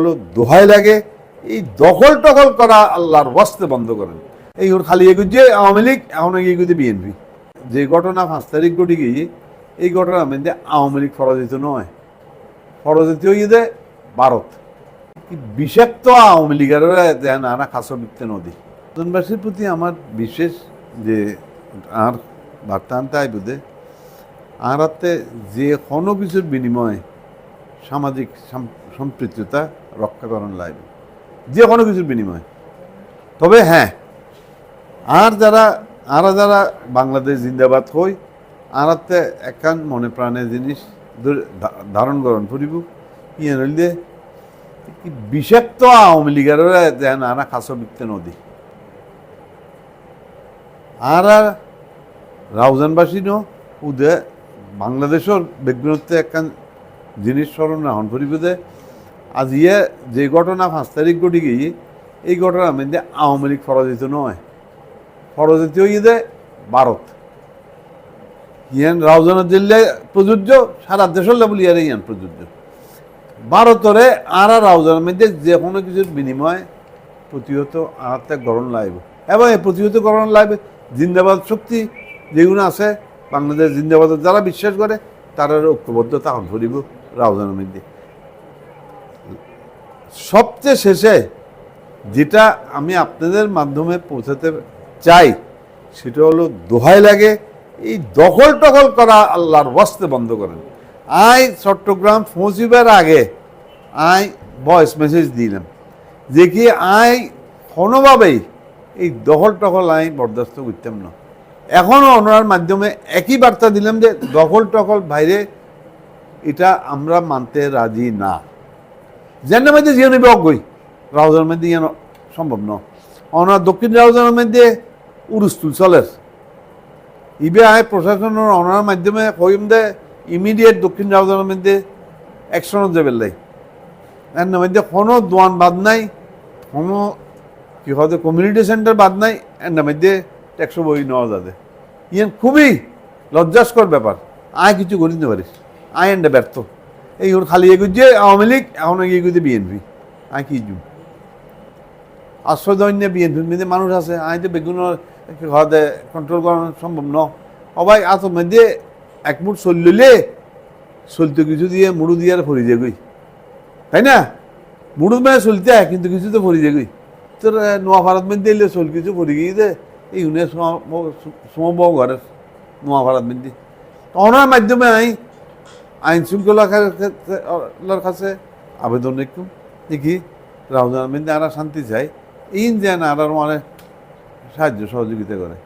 হলো দোহাই লাগে, এই দখল টখল করা আল্লাহর বস্তে বন্ধ করেন। এই ওর খালি এগুজে আওয়ামী লীগ, এখন এগুজে বিএনপি। যে ঘটনা পাঁচ তারিখ ঘটে গিয়ে, এই ঘটনা মধ্যে আওয়ামী লীগ পরাজিত নয়। পরাজিত হয়ে ভারত। বিষাক্ত আওয়ামী লীগের দেন আনা খাস নদী। জনবাসীর প্রতি আমার বিশেষ যে আর বার্তা আনতে আই বোধে আর যে কোনো কিছুর বিনিময়ে সামাজিক সাম- সম্পৃক্ততা রক্ষাকরণ লাগবে যে কোনো কিছুর বিনিময়ে। তবে হ্যাঁ আর যারা আর যারা বাংলাদেশ জিন্দাবাদ হই, আর একান মনে প্রাণে জিনিস ধারণ করণ করিব ইয়ে নইলে বিষাক্ত আওয়ামী লীগের দেন আনা খাস বিকতে নদী। আর আর রাউজানবাসী ন, উদে বাংলাদেশের বেগুনত্বে একখান জিনিস স্মরণ রাহন করিব যে আজ ইয়ে যে ঘটনা পাঁচ তারিখ ঘটি গিয়ে এই ঘটনার মধ্যে আওয়ামী লীগ পরাজিত নয়। হয়ে যে ভারত। ইয়ান রাউজানের জিল্লায় প্রযোজ্য, সারা দেশের লেভেল ইয়ারে ইয়ান প্রযোজ্য। ভারতরে আর আর রাউজানের মধ্যে যে কোনো কিছুর বিনিময়ে প্রতিহত আহাতে গরণ লাগবে এবং এই প্রতিহত গরণ লাগবে জিন্দাবাদ শক্তি যেগুলো আছে, বাংলাদেশ জিন্দাবাদের যারা বিশ্বাস করে তারা ঐক্যবদ্ধতা হন। করিব রাউজানের মধ্যে সবচেয়ে শেষে যেটা আমি আপনাদের মাধ্যমে পৌঁছাতে চাই, সেটা হলো দোহাই লাগে, এই দখল টখল করা আল্লাহর বস্তে বন্ধ করেন। আই চট্টগ্রাম পৌঁছিবার আগে আই ভয়েস মেসেজ দিলাম যে কি আই কোনোভাবেই এই দখল টখল আই বরদাস্ত করতাম না। এখনও ওনার মাধ্যমে একই বার্তা দিলাম যে দখল টখল বাইরে এটা আমরা মানতে রাজি না। জেনের মধ্যে জিও নেবে অজ্ঞই। রাউজার মধ্যে যেন সম্ভব ন ওনার দক্ষিণ রাউজানের মধ্যে উরুস্তুল চলের ইবে আয় প্রশাসনের ওনার মাধ্যমে কইম দে, ইমিডিয়েট দক্ষিণ রাউজানের মধ্যে অ্যাকশনত যাবে লাই। এর মধ্যে কোনো দোয়ান বাদ নাই, কোনো কি হয়তো কমিউনিটি সেন্টার বাদ নাই এর মধ্যে ট্যাক্স বই নেওয়া যাবে। ইয়েন খুবই লজ্জাস্কর ব্যাপার। আয় কিছু দিতে পারিস। এন্ডে ব্যর্থ। এই ওর খালি এগুজে আওয়ামী লীগ এখন এগুজে বিএনপি আই কি জুম? আশ্রয় দৈন্য বিএনপির মধ্যে মানুষ আছে আয় তো বেগুন ঘরে কন্ট্রোল করা সম্ভব ন সবাই আত মধ্যে এক মুঠ চললে চলতে কিছু দিয়ে মুড়ু দিয়ে আর ফরি যাগুই তাই না? মুড়ু মানে চলতে কিন্তু কিছু তো ফরি যাগুই তোর আহ, নোয়া ভারত মধ্যে এলে চল কিছু ফরি গিয়ে দে। এই উনি সমব ঘরের নোয়া ভারত মধ্যে। ওনার মাধ্যমে আই আইন শৃঙ্খলার কাছে আবেদন লিখুন দেখি রাউজান মধ্যে আরা শান্তি চাই। ইন যেন আর মানে সাহায্য সহযোগিতা করে।